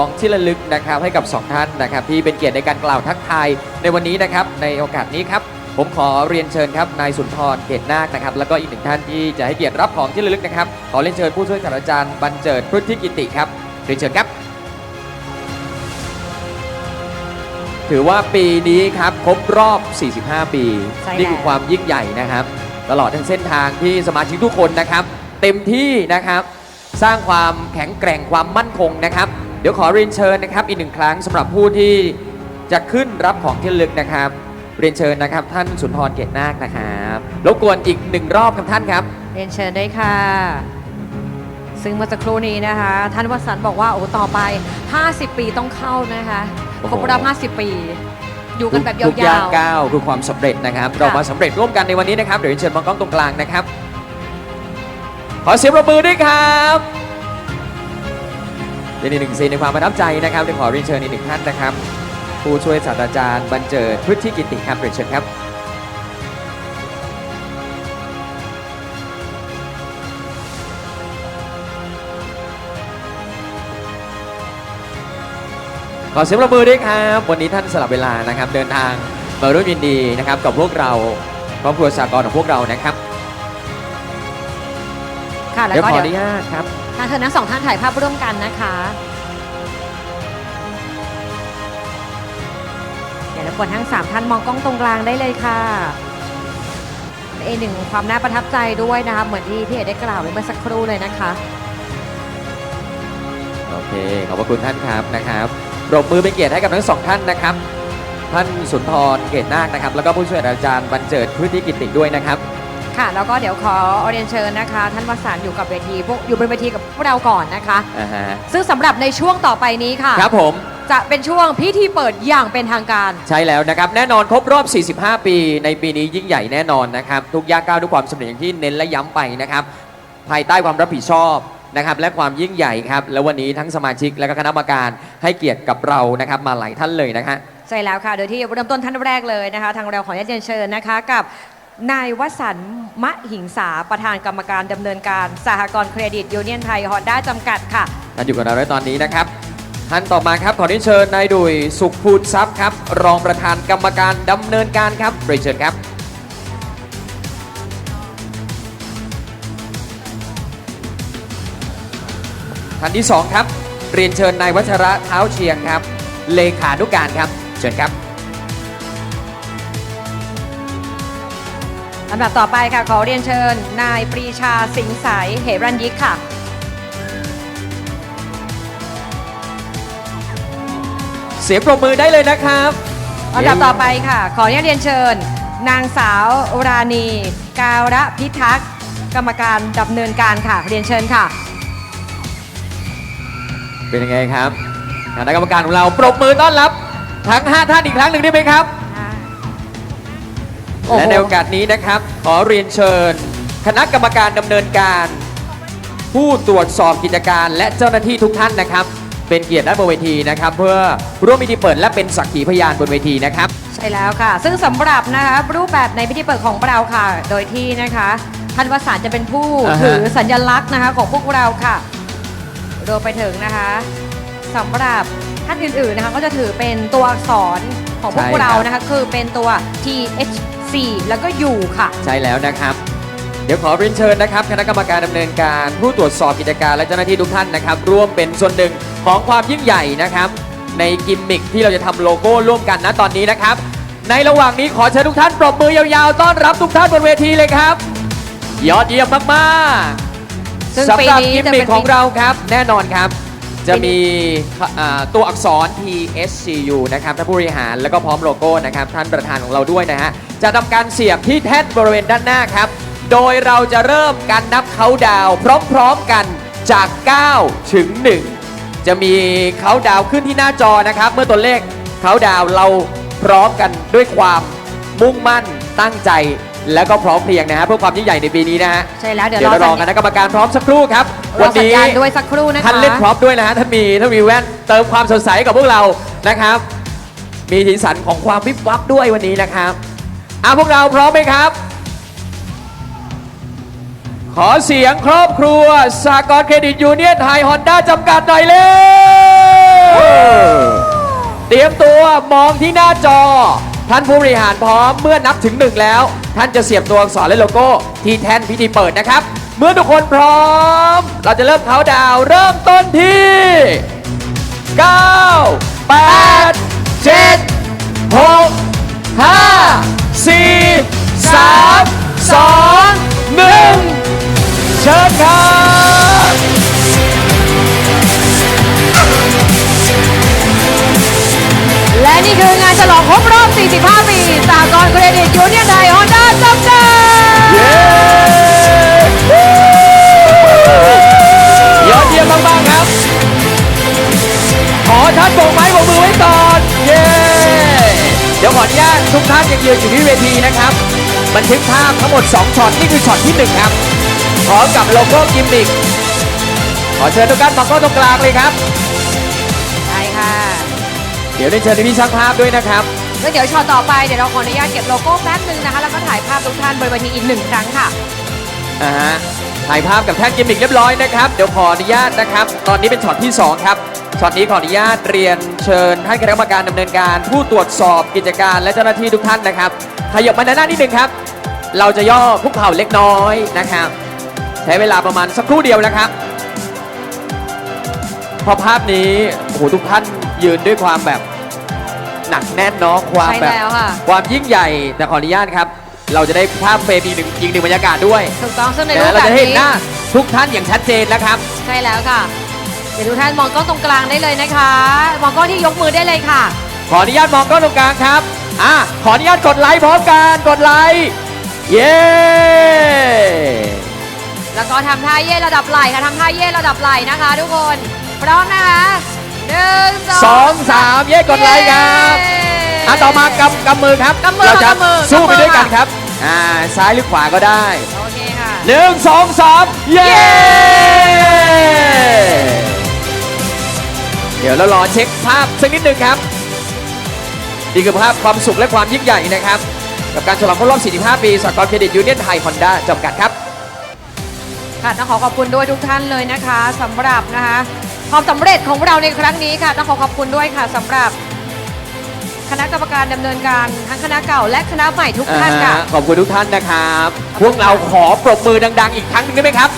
ของที่ระลึกนะครับให้กับสองท่านนะครับที่เป็นเกียรติในการกล่าวทักทายในวันนี้นะครับในโอกาสนี้ครับผมขอเรียนเชิญครับนายสุนทรเกตนาคนะครับแล้วก็อีกหนึ่งท่านที่จะให้เกียรติรับของที่ระลึกนะครับขอเรียนเชิญผู้ช่วยศาสตราจารย์บรรเจิดพุทธิกิติครับเรียนเชิญครับ ถือว่าปีนี้ครับครบรอบ 45 ปี ใช่แล้ว นี่คือความยิ่งใหญ่นะครับ ตลอดทั้งเส้นทางที่สมาชิกทุกคนนะครับ เต็มที่นะครับ สร้างความแข็งแกร่งความมั่นคงนะครับ เดี๋ยวขอเรียนเชิญนะครับอีกหนึ่งครั้งสำหรับผู้ที่จะขึ้นรับของที่ระลึกนะครับ เรียนเชิญนะครับ ท่านสุนทรเกตนาคนะครับรบกวนอีกหนึ่งรอบครับท่านครับ เรียนเชิญได้ค่ะ ซึ่งเมื่อสักครู่นี้นะคะ ท่านวสันต์บอกว่าโอ้ต่อไป 50 ปีต้องเข้านะคะโอ้โห ครบรอบ50 ปี อยู่กันแบบยทุกย่างาวก้าวคือความสำเร็จนะครับ ค่ะ เรามาสำเร็จร่วมกันในวันนี้นะครับเดี๋ยวเรียนเชิญมองกล้องตรงกลางนะครับ ขอเสียงปรบมือด้วยครับ เป็นอีกหนึ่งซีนในความประทับใจนะครับเดี๋ยวขอเรียนเชิญอีกหนึ่งท่านนะครับ ผู้ช่วยศาสตราจารย์บรรเจิดพฤทธิกิติครับเรียนเชิญครับ ขอเสียงปรบมือด้วยครับ วันนี้ท่านสลับเวลานะครับ เดินทางมาร่วมยินดีนะครับกับพวกเราครอบครัวสากลของพวกเรานะครับ ค่ะ แล้วเดี๋ยวก็ขออเดี๋ยวนุญาตครับ ทางเธอทั้งสองท่านถ่ายภาพร่วมกันนะคะ เดี๋ยวรบกวนทั้งสามท่านมองกล้องตรงกลางได้เลยค่ะเป็นอีกหนึ่งความน่าประทับใจด้วยนะคะเหมือนที่พี่เอกได้กล่าวไว้เมื่อสักครู่เลยนะคะ โอเค ขอบพระคุณท่านครับนะครับปรบมือเป็นเกียรติให้กับทั้งสองท่านนะครับ ท่านสุนทรเกตนาคนะครับ แล้วก็ผู้ช่วยอาจารย์บรรเจิดพฤทธิกิติด้วยนะครับ ค่ะ แล้วก็เดี๋ยวขอเรียนเชิญนะคะ ท่านวสานต์อยู่กับเวทีพวกอยู่บนเวทีกับพวกเราก่อนนะคะ อ่าฮะซึ่งสำหรับในช่วงต่อไปนี้ค่ะ ครับผม จะเป็นช่วงพิธีเปิดอย่างเป็นทางการ ใช่แล้วนะครับ แน่นอนครบรอบ 45 ปี ในปีนี้ยิ่งใหญ่แน่นอนนะครับ ทุกย่างก้าวด้วยความสำเร็จอย่างที่เน้นและย้ำไปนะครับ ภายใต้ความรับผิดชอบนะครับ และความยิ่งใหญ่ครับ แล้ววันนี้ทั้งสมาชิกและก็คณะกรรมการให้เกียรติกับเรานะครับมาหลายท่านเลยนะฮะ ใช่แล้วค่ะ โดยที่เริ่มต้นท่านแรกเลยนะคะ ทางเราขออนุญาตเรียนเชิญนะคะ กับ นายวสันต์มะหิงสาประธานกรรมการดำเนินการสหกรณ์เครดิตยูเนียนไทยฮอนด้าจำกัดค่ะ ท่านอยู่กับเราในตอนนี้นะครับ ท่านต่อมาครับขอเรียนเชิญนายดุยสุขพูดทรัพย์ครับ รองประธานกรรมการดำเนินการครับเรียนเชิญครับ ท่านที่สองครับ เรียนเชิญนายวัชระเท้าเชียงครับ เลขานุการครับ เชิญครับ ลำดับต่อไปค่ะขอเรียนเชิญ นายปรีชาสิงห์ใสเหรัญยิกค่ะ เสียงปรบมือได้เลยนะครับ ลำดับต่อไปค่ะ ขออนุญาตเรียนเชิญ นางสาวราณี การะพิทักษ์กรรมการดำเนินการค่ะ เรียนเชิญค่ะ เป็นยังไงครับคณะกรรมการของเราปรบมือต้อนรับ ทั้ง 5 ท่านอีกครั้งหนึ่งได้ไหมครับ โอ้โห และในโอกาสนี้นะครับ ขอเรียนเชิญ คณะกรรมการดำเนินการ ผู้ตรวจสอบกิจการและเจ้าหน้าที่ทุกท่านนะครับ เป็นเกียรติด้านบนเวทีนะครับ เพื่อร่วมพิธีเปิดและเป็นสักขีพยานบนเวทีนะครับ ใช่แล้วค่ะ ซึ่งสำหรับนะคะรูปแบบในพิธีเปิดของเราค่ะ โดยที่นะคะท่านวสานต์จะเป็นผู้อ่าฮะ ถือสัญลักษณ์นะคะของพวกเราค่ะรวมไปถึงนะคะสำหรับท่านอื่นๆนะคะก็จะถือเป็นตัวอักษรของพวกเรานะคะ คือเป็นตัว T H C แล้วก็ U ค่ะ ใช่แล้วนะครับ เดี๋ยวขอเรียนเชิญนะครับ คณะกรรมการดำเนินการ ผู้ตรวจสอบกิจการและเจ้าหน้าที่ทุกท่านนะครับ ร่วมเป็นส่วนหนึ่งของความยิ่งใหญ่นะครับ ในกิมมิคที่เราจะทำโลโก้ร่วมกันนะตอนนี้นะครับ ในระหว่างนี้ขอเชิญทุกท่านปรบมือยาวๆ ต้อนรับทุกท่านบนเวทีเลยครับ ยอดเยี่ยมมากๆซึ่งสำหรับปีนี้กิมจะมิเป็คนของเราครับ แน่นอนครับ จะมีอ่าตัวอักษร TSCU นะครับท่านผู้บริหารแล้วก็พร้อมโลโก้นะครับท่านประธานของเราด้วยนะฮะจะทำการเสียบที่แท่นบริเวณด้านหน้าครับ โดยเราจะเริ่มการนับเขาดาวพร้อมๆกันจาก 9 ถึง 1 จะมีเขาดาวขึ้นที่หน้าจอนะครับ เมื่อตัวเลขเขาดาวเราพร้อมกันด้วยความมุ่งมั่นตั้งใจ แล้วก็พร้อมเพรียงนะฮะเพื่อความยิ่งใหญ่ในปีนี้นะฮะใช่แล้วเดี๋ยวเดี๋ยวรอเรารสัอญคณะกรรมการพร้อมสักครู่ครับรอสัญญาณด้วยสักครู่นะคะท่านเล่นพร็อพด้วยนะฮะท่านมีท่านมีแว่นเติมความสดใสกับพวกเรานะครับ มีสีสันของความวิบวับด้วยวันนี้นะครับอะพวกเราพร้อมไหมครับ ขอเสียงครอบครัวสากลเครดิตยูเนียนไทยฮอนด้าจำกัดหน่อยเร็วมตัวมองที่หน้าจอ ท่านผู้บริหารพร้อมเมื่อนับถึงหนึ่งแล้ว ท่านจะเสียบตัวอักษรและโลโก้ที่แท่นพิธีเปิดนะครับ เมื่อทุกคนพร้อม เราจะเริ่มเขาดาวเริ่มต้นที่ 9 8 7 6 5 4 3 2 1 เชิญครับและนี่คืองาน ฉลองครบรอบ 45 ปีสากลเครดิตยูเนียนไทยฮอนด้าจำกัดเย้ยอดเยี่ยมมากๆครับ ขอท่านโบกไม้โบกมือไว้ก่อน เย้ เดี๋ยวขออนุญาตทุกท่านยังยืนอยู่ที่เวทีนะครับ บันทึกภาพทั้งหมด 2ช็อตนี่คือช็อตที่ 1 ครับ พร้อมกับโลโก้กิมมิคขอเชิญทุกท่านมาเข้าตรงกลางเลยครับ เดี๋ยวได้เชิญพี่ช่างภาพด้วยนะครับ แล้วเดี๋ยวช็อตต่อไปเดี๋ยวเราขออนุญาตเก็บโลโก้แป๊บนึงนะคะ แล้วก็ถ่ายภาพทุกท่านบนเวทีอีกหนึ่งครั้งค่ะ อ่าฮะถ่ายภาพกับแท่นกิมมิกเรียบร้อยนะครับ เดี๋ยวขออนุญาตนะครับ ตอนนี้เป็นช็อตที่ 2 ครับ ช็อตนี้ขออนุญาตเรียนเชิญท่านคณะกรรมการดำเนินการ ผู้ตรวจสอบกิจการและเจ้าหน้าที่ทุกท่านนะครับ ขยับมาด้านหน้านิดนึงครับ เราจะย่อคุกเข่าเล็กน้อยนะครับ ใช้เวลาประมาณสักครู่เดียวนะครับ พอภาพนี้โอ้โหทุกท่าน ยืนด้วยความแบบหนักแน่นเนาะความใช่แบบแล้วค่ะ ความยิ่งใหญ่แต่ขออนุญาตครับ เราจะได้ภาพเฟรมอีกหนึ่งอีกหนึ่งบรรยากาศด้วยถูกต้องซึ่งในรูปนะเราแบบจะเห็นนี้หน้าทุกท่านอย่างชัดเจนนะครับ ใช่แล้วค่ะ เดี๋ยวทุกท่านมองกล้องตรงกลางได้เลยนะคะ มองกล้องที่ยกมือได้เลยค่ะ ขออนุญาตมองกล้องตรงกลางครับอะขออนุญาตกดไลค์พร้อมกันกดไลค์เย้แล้วก็ทำท่าเย่ระดับไหล่ค่ะทำท่าเย่ระดับไหล่นะคะ ทุกคนพร้อมนะคะ หนึ่งสองสองสามเย้กดไลค์ครับอะต่อมากำกำมือครับกำมือเราจะกำมือสู้ไปกำมือด้วยกันค่ะครับอ่าซ้ายหรือขวาก็ได้โอเคค่ะหนึ่งสองสามเย้เย้เดี๋ยวเรารอเช็คภาพสักนิดหนึ่งครับนี่คือภาพความสุขและความยิ่งใหญ่นะครับ กับการฉลองครบรอบ 45 ปีสากลเครดิตยูเนียนไทยฮอนด้าจำกัดครับค่ะต้องขอขอบคุณด้วยทุกท่านเลยนะคะสำหรับนะคะ ความสำเร็จของเราในครั้งนี้ค่ะต้องขอขอบคุณด้วยค่ะสำหรับคณะกรรมการดำเนินการทั้งคณะเก่าและคณะใหม่ทุกท่านค่ะ อ่าฮะขอบคุณทุกท่านนะครับ พวกเราขอปรบมือดัง ๆ อีกครั้งหนึงได้ไหมครับ